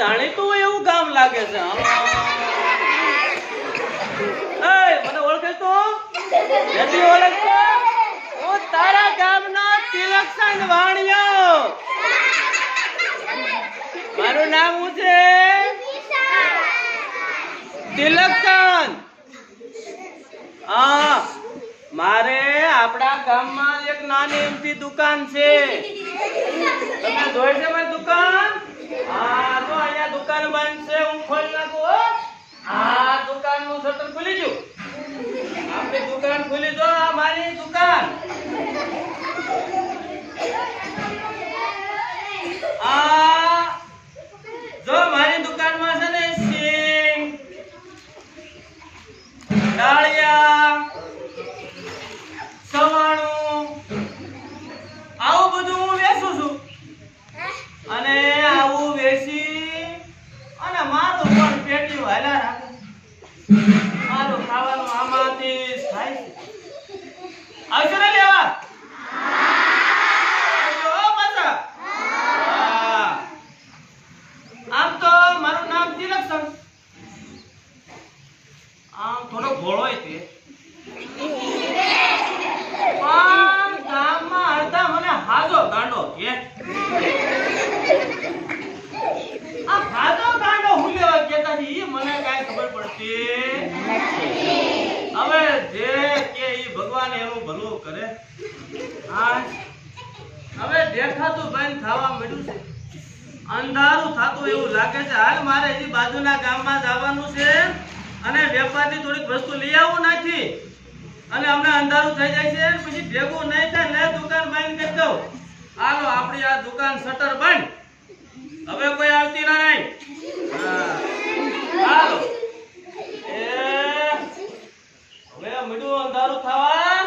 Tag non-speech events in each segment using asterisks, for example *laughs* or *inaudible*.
જાણીતું હોય એવું ગામ લાગે છે. મને ઓળખે હું તારા ગામનો તિલકસંગ વાણિયો. મારું નામ હું છે? તિલકસંગ હા, મારે આપણા ગામમાં એક નાની એમથી દુકાન છે. તમે જોઈ છે મારી દુકાન? હા તો અહીંયા દુકાન બંધ છે, હું ખોલી નાખું, હો. આ દુકાનનું શટર ખુલી ગયું આપણે દુકાન ખુલી જો, આ મારી દુકાન આ જો મારી દુકાનમાં છે ને સિંગ ડાળિયા સવાણું આવું બધું હું વેચું છું અને આવું વેચી અને મારું પણ પેટી હાલ્યા રાખું મારું ખાવાનું આમાંથી જ થાય છે આવશો ને લેવા આવજો હો પાછા. હા. આમ તો મારું નામ તિલકસંગ આમ થોડો ભોળોય તે. પણ ગામમાં અડધા મને હાજો ગાંડો કે. આ હાજો ગાંડો હું લેવા કહેતા છે એ મને કાંઈ ખબર પડતી. હવે જે કે એ ભગવાન એનું ભલું કરે. હા. હવે દેખાતું બંધ થવા મળ્યું છે. અંધારું થતું એવું લાગે છે. હાલ મારે હજી બાજુના ગામમાં જવાનું છે. અને વેપારની થોડીક વસ્તુ લઈ આવું નાખી. અને અમને અંધારું થઈ જાય છે પછી ભેગું નહીં થાય ને દુકાન બંધ કરી દઉં. હાલો આપણી આ દુકાન શટર બંધ. હવે કોઈ આવતી ના નહીં. હાલો. એ હવે મીઠું અંધારું થવા.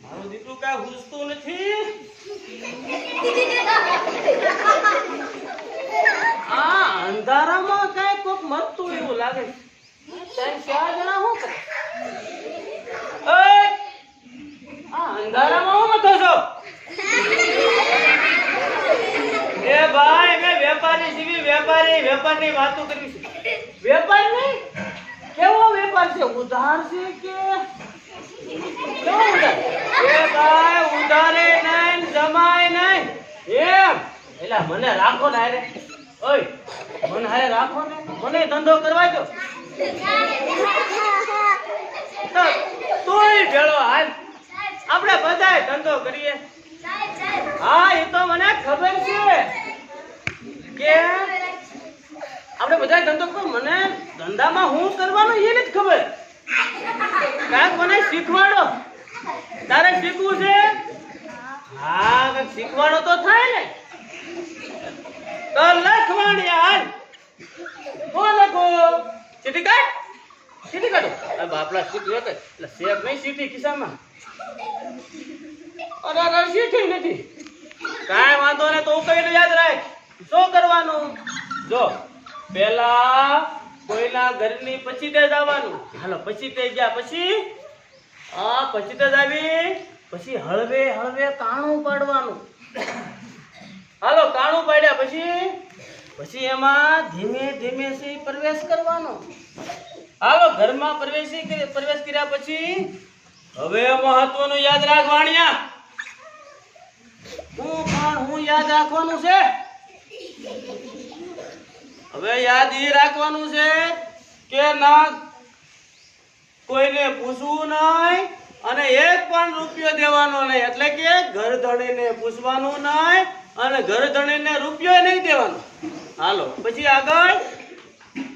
મારું દીકરું કાંઈ હુસતું નથી. *laughs* આ અંધારામાં કાંઈ કોક મરતું એવું લાગે છે. ત્રણ ચાર જણા શું કરે? આ અંધારામાં હું મથો છો? એ ભાઈ મેં વેપારી જેવી વેપારી વેપારની વાતો કરી છે. વેપાર નહીં? કેવો વેપાર છે? ઉધાર છે કે? કેવો ઉધાર? એ ભાઈ ઉધારે નહીં જમાય નહીં. એમ. એલા મને રાખો ને હારે ઓય મને હારે રાખો ને. મને ધંધો કરવા દો. તોય ભેળો હાલ. આપણે બધાય ધંધો કરીએ. હા, એ તો મને ખબર છે કે આપણે બધાય ધંધો કરો મને ધંધામાં હું કરવાનું એ નથી ખબર. કાંઈક મને શીખવાડો? તારે શીખવું છે? હા શીખવાડો તો થાય ને. તો લખવાણી હાલ કોણ લખો ચીઠી કાઢ. ચીઠી કાઢો. અરે બાપલા સીટી લે એટલે સેબ નહીં સીટી ખિસ્સામાં. અરે અરે સીટી નથી. કાંઈ વાંધો ને તો ઉકેલ યાદ રાખ? શું કરવાનું? જો પેલા કોઈના ઘરની પછી તે જવાનું હાલો, પછી તે ગયા. પછી? હા, પછી તે જ આવી. પછી હળવે હળવે કાણું પાડવાનું. હાલો, કાણું પાડ્યા. પછી? પછી એમાં ધીમે ધીમે થી પ્રવેશ કરવાનો. હાલો, ઘરમાં પ્રવેશી પ્રવેશ કર્યા પછી હવે મહત્વનું યાદ રાખ વાણિયા હું પણ હું યાદ રાખવાનું છે. હવે યાદ એ રાખવાનું છે કે ના, કોઈને પૂછવું નહીં અને એક પણ રૂપિયો દેવાનો નહીં. એટલે કે ઘર ધણીને પૂછવાનું નહીં. અને ઘર ધણીને રૂપિયો નહીં દેવાનો. હાલો, પછી આગળ?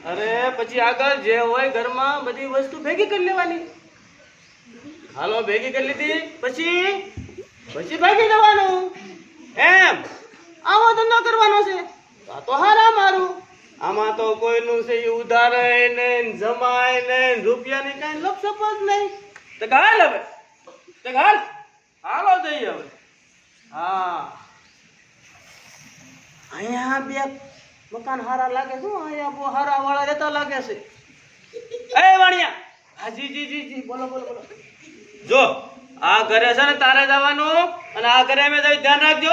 અરે, પછી આગળ જે હોય ઘરમાં બધી વસ્તુ ભેગી કરી લેવાની. હાલો, ભેગી કરી લીધી. પછી? પછી ભાગી જવાનું. એમ? આવો ધંધો કરવાનો છે. આ તો હારા મારું. આમાં તો કોઈનું છે એ ઉધારે નહીં જમાય નહીં રૂપિયાની કાંઈ લપસપ જ નહીં. તો હાલ હવે. તો હાલ. હાલો જઈએ હવે. હા. અહીંયા બે મકાન હારા લાગે છે અહીંયા બહુ હારા વાળા રહેતા લાગે છે. એ વાણિયા! હા, જી જી જી જી, બોલો બોલો બોલો. જો, આ ઘરે છે ને તારે જવાનું અને આ ઘરે અમે જઈ ધ્યાન રાખજો.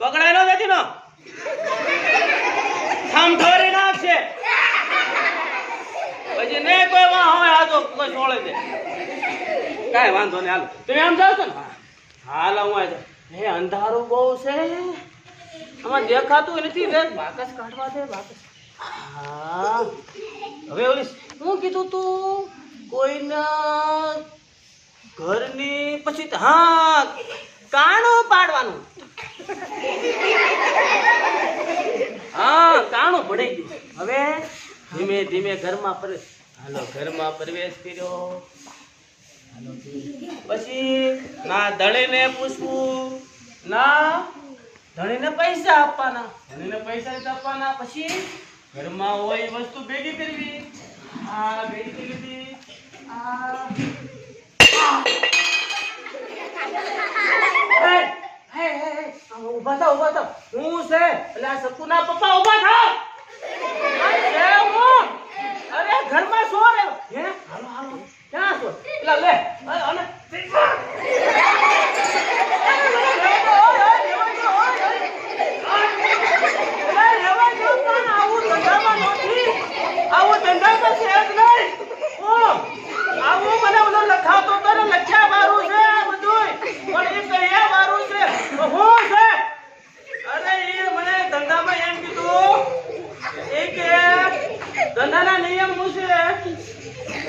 પકડાય નો જતી નો. ઠમઠોરી નાખશે. પછી નહીં કોઈ વાં હવે આ તો કોઈ છોડે દે કાંઈ વાંધો નહીં, હાલ. તમે આમ જાવ છો ને? હાલ, હું આ હે અંધારું બહુ છે. આમાં દેખાતું નથી રે. બાકસ કાઢવા દે બાકસ હા. હવે ઓલી શું કીધું તું કોઈના ઘરની પછી હા કાણો પાડવાનું. હા કાણો પડી ગયું. હવે ધીમે ધીમે ઘરમાં પ્રવેશ હાલો ઘરમાં પ્રવેશ કર્યો. પછી ના ધણીને પૂછવું. ધણીને પૈસા આપવાના. ધણીને પૈસા જ આપવાના. પછી ઘરમાં હોય વસ્તુ ભેગી કરવી. આ ભેગી કરી લીધી આ ઊભા થાવ, ઊભા થાવ. હું છે? એટલે આ પપ્પા ઊભા થાવ અરે ઘરમાં શો રે હે? હાલો હાલો. ક્યાં છો? પેલા લે અરે, અને અરે, રહેવા દો પણ આવું ધંધામાં નથી. આવું ધંધામાં છે જ નહીં. હું, આવું મને ઓલો લખાતો તો ને લખ્યા વાળું છે આ બધુંય. પણ એ કહ્યા વાળું છે. તો હું છે? અરે એ મને ધંધામાં એમ કીધું એ કે ધંધાના નિયમ શું છે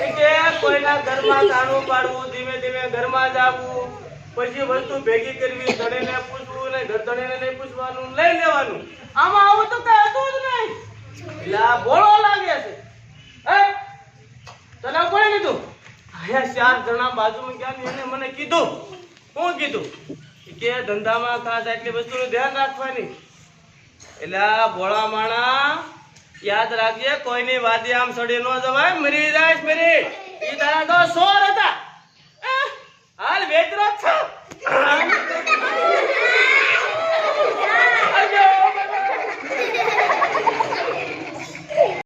એ કે કોઈના ઘરમાં તાણું પાડવું, ધીમે ધીમે ઘરમાં જાવું, પછી વસ્તુ ભેગી કરવી, ધણીને પૂછવું ને ધણીને નહીં પૂછવાનું, લઈ લેવાનું. આમાં આવું તો કઈ હતું જ નહીં. એટલે બોળો લાગે છે. તને કોણે કીધું? અહીંયા ચાર જણા બાજુમાં ગયા ને એને મને કીધું. હું કીધું? કે ધંધામાં ખાસ આટલી વસ્તુનું ધ્યાન રાખવાની. એટલે ભોળા માણા, યાદ રાખજે, કોઈની વાદી આમ સડી ન જવાય, મરી જાય મરી. એ તારા તો સોર હતા. હાલ વેતરો છો.